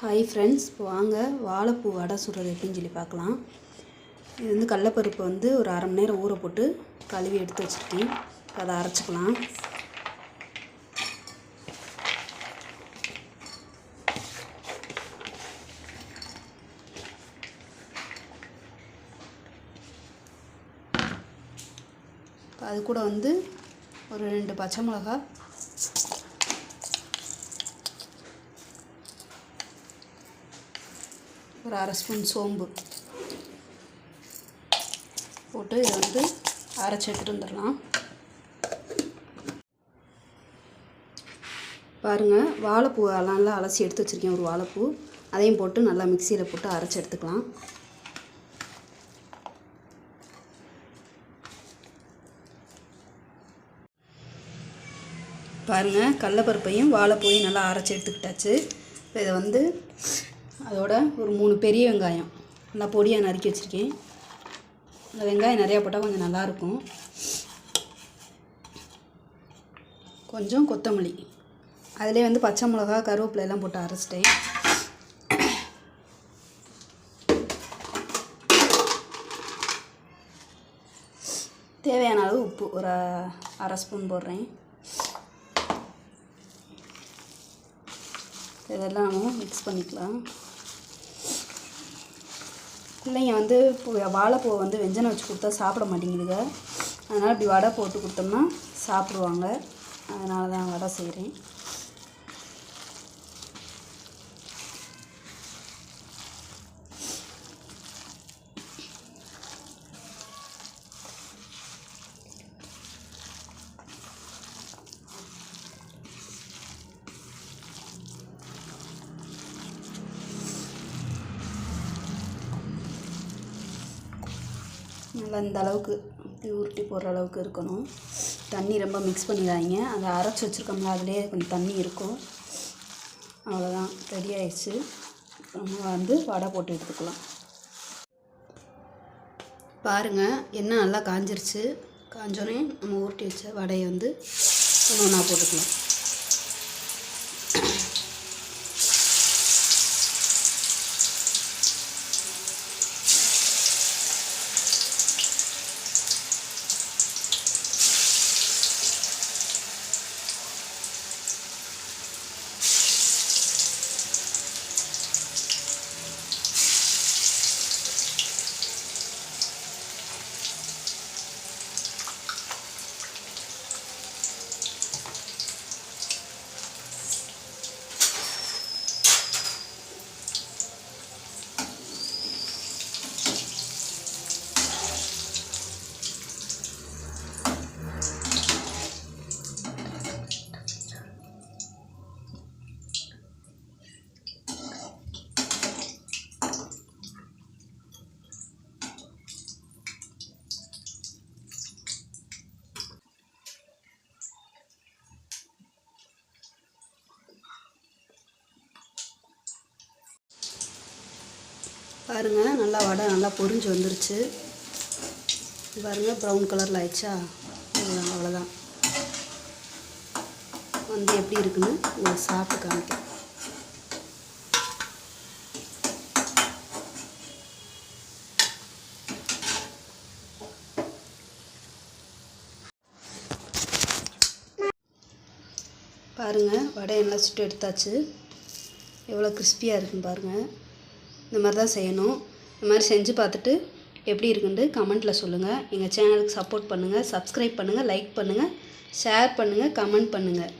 Hi friends இப்போ வாங்க. வாழைப்பூ வடை சுடுறது எப்படின்னு சொல்லி பார்க்கலாம். இது வந்து கடலப்பருப்பு வந்து ஒரு அரை மணி நேரம் ஊற போட்டு கழுவி எடுத்து வச்சுருக்கேன். அதை அரைச்சிக்கலாம். அது கூட வந்து ஒரு ரெண்டு பச்சை மிளகா ஒரு அரை ஸ்பூன் சோம்பு போட்டு இதை வந்து அரைச்சி எடுத்துகிட்டு வந்துடலாம். பாருங்கள் வாழைப்பூ நல்லா அலசி எடுத்து வச்சுருக்கேன் ஒரு வாழைப்பூ. அதையும் போட்டு நல்லா மிக்சியில் போட்டு அரைச்சி எடுத்துக்கலாம். பாருங்கள் கடலப்பருப்பையும் வாழைப்பூவையும் நல்லா அரைச்சி எடுத்துக்கிட்டாச்சு. இப்போ இதை வந்து அதோட ஒரு மூணு பெரிய வெங்காயம். நல்லா பொடியாக நறுக்கி வச்சுருக்கேன். அந்த வெங்காயம் நிறையா போட்டால் கொஞ்சம் நல்லாயிருக்கும். கொஞ்சம் கொத்தமல்லி. அதிலே வந்து பச்சை மிளகா கருவேப்பிலை எல்லாம் போட்டு அரைச்சிட்டேன். தேவையான அளவு உப்பு. ஒரு அரை ஸ்பூன் போடுறேன். இதெல்லாம் நம்ம மிக்ஸ் பண்ணிக்கலாம். பிள்ளைங்க வந்து வாழைப்பூவை வந்து வெஞ்சனம் வச்சு கொடுத்தா சாப்பிட மாட்டேங்குதுங்க அதனால் இப்படி வடை போட்டு கொடுத்தோம்னா சாப்பிடுவாங்க. அதனால தான் வடை செய்கிறேன் நல்லா இந்த அளவுக்கு இப்படி உருட்டி போடுற அளவுக்கு இருக்கணும். தண்ணி ரொம்ப மிக்ஸ் பண்ணிடாதீங்க. அதை அரைச்சி வச்சுருக்கோம்ல அதிலே கொஞ்சம் தண்ணி இருக்கும். அவ்வளோதான் ரெடி ஆயிடுச்சு. நம்ம வந்து வடை போட்டு எடுத்துக்கலாம். பாருங்கள் எண்ணெய் நல்லா காஞ்சிருச்சு. காஞ்சோடனே நம்ம உருட்டி வச்ச வடையை வந்து ஒன்று ஒன்றா போட்டுக்கலாம். பாருங்கள் நல்லா வடை நல்லா பொரிஞ்சு வந்துருச்சு. பாருங்கள் ப்ரௌன் கலரில் ஆயிடுச்சா? அவ்வளோதான் வந்து எப்படி இருக்குன்னு உங்களுக்கு சாப்பிட்டு காமிக்கிறேன். பாருங்கள் வடையெல்லாம் சுட்டு எடுத்தாச்சு. எவ்வளோ கிறிஸ்பியாக இருக்குன்னு பாருங்கள் இந்த மாதிரி தான் செய்யணும். இந்த மாதிரி செஞ்சு பார்த்துட்டு எப்படி இருக்குன்ட்டு கமெண்ட்டில் சொல்லுங்கள் எங்கள் சேனலுக்கு சப்போர்ட் பண்ணுங்கள் சப்ஸ்கிரைப் பண்ணுங்கள் லைக் பண்ணுங்கள் ஷேர் பண்ணுங்கள் கமெண்ட் பண்ணுங்கள்